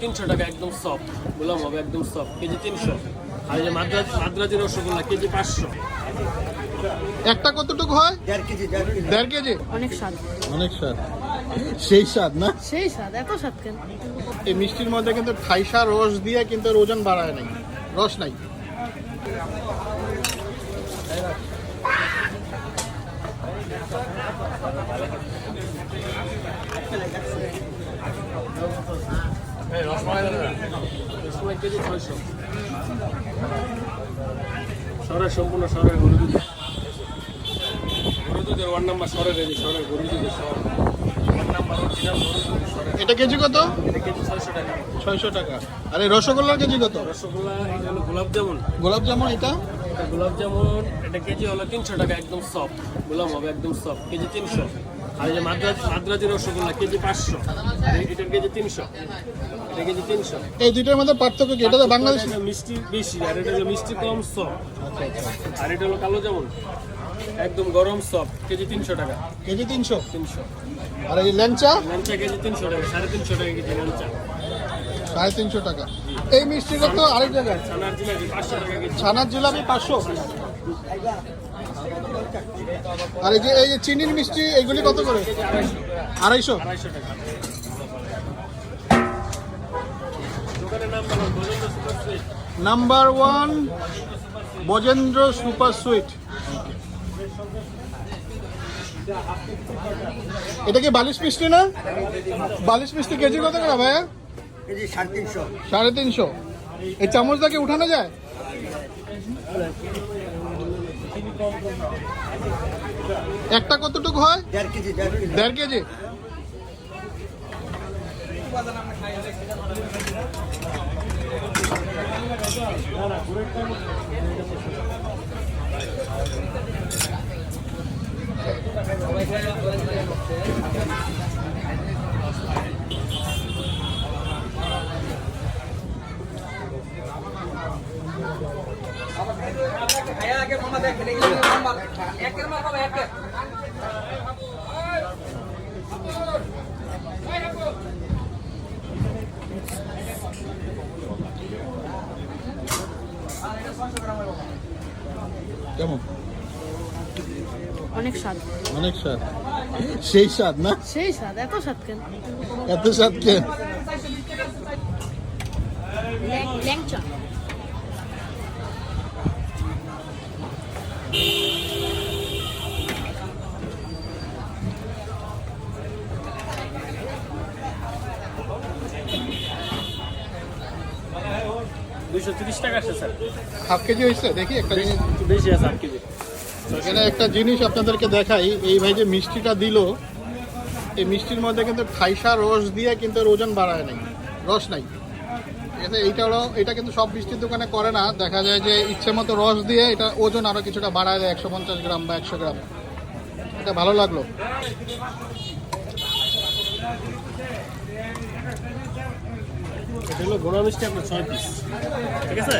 তিনশো টাকা একদম সফট গোলাম হবে একদম সফট কেজি তিনশো। আর এই যে মাদ্রাজ মাদ্রাজি রসগোল্লা কেজি পাঁচশো। একটা কতটুকু হয়? দেড় কেজি দেড় কেজি। অনেক স্বাদ। অনেক স্বাদ। সেই স্বাদ না? সেই স্বাদ এত স্বাদ কেন? এই মিষ্টির মধ্যে কিন্তু ঠাইসা রস দিয়ে কিন্তু ওজন বাড়ায় নাই। রস নাই। সরের সম্পূর্ণ সরের গরু দুধ গরু দুধের ওয়ান নাম্বার সরের এই সরের গরু দুধের সর এটা কেজি কত? এটা কেজি ছয়শো টাকা। ছয়শো টাকা। আর এই রসগোল্লার কেজি কত? রসগোল্লা এটা হলো গোলাপ জামুন। গোলাপ জামুন এটা? গোলাপ জামুন এটা কেজি হলো তিনশো টাকা একদম সফট গোলাম হবে একদম সফট কেজি তিনশো। আর এই যে মাদ্রাজ মাদ্রাজি রসগোল্লা কেজি পাঁচশো। আর এটার কেজি তিনশো। এটা কেজি তিনশো। এই দুইটার মধ্যে পার্থক্য কি? এটা তো বাংলাদেশ? মিষ্টি বেশি আর এটা হলো মিষ্টি কম সফট আর এটা হলো কালো জামুন। একদম গরম সফট কেজি তিনশো টাকা। কেজি তিনশো? তিনশো। আর এই ল্যাংচা? ল্যাংচা কেজি তিনশো টাকা সাড়ে তিনশো টাকা কেজি ল্যাংচা। সাড়ে তিনশো টাকা। এই মিষ্টিটা তো আরেক জায়গায়। ছানার জিলাপি পাঁচশো টাকা ছানার জিলাপি পাঁচশো? আর এই যে এই যে চিনির মিষ্টি এইগুলি কত করে? আড়াইশো? টাকা number one Bajendra super sweet এটা কি বালিশ মিষ্টি না? বালিশ মিষ্টি কেজি কত করে ভাইয়া? সাড়ে তিনশো। সাড়ে তিনশো। এই চামচটাকে উঠানো যায়? একটা কতটুকু হয়? দেড় কেজি কেমন? অনেক স্বাদ। অনেক স্বাদ। সেই স্বাদ না? সেই স্বাদ এত স্বাদ কেন? এত স্বাদ কে ল্যাং- ল্যাংচা। দুইশো তিরিশ টাকা আছে স্যার। হাফ কেজি হয়েছে? দেখি একটা জিনিস। বেশি আছে আট কেজি। এখানে একটা জিনিস আপনাদেরকে দেখাই। এই ভাই যে মিষ্টিটা দিল এই মিষ্টির মধ্যে কিন্তু ঠাইসা রস দিয়ে কিন্তু ওজন বাড়ায় নাই। রস নাই। ঠিক আছে এইটা হলো এটা কিন্তু সব মিষ্টির দোকানে করে না। দেখা যায় যে ইচ্ছে মতো রস দিয়ে এটা ওজন আরও কিছুটা বাড়ায় দেয় একশো পঞ্চাশ গ্রাম বা একশো গ্রাম। এটা ভালো লাগল। এটা হলো গোড়া মিষ্টি আপনার ছয় পিস ঠিক আছে?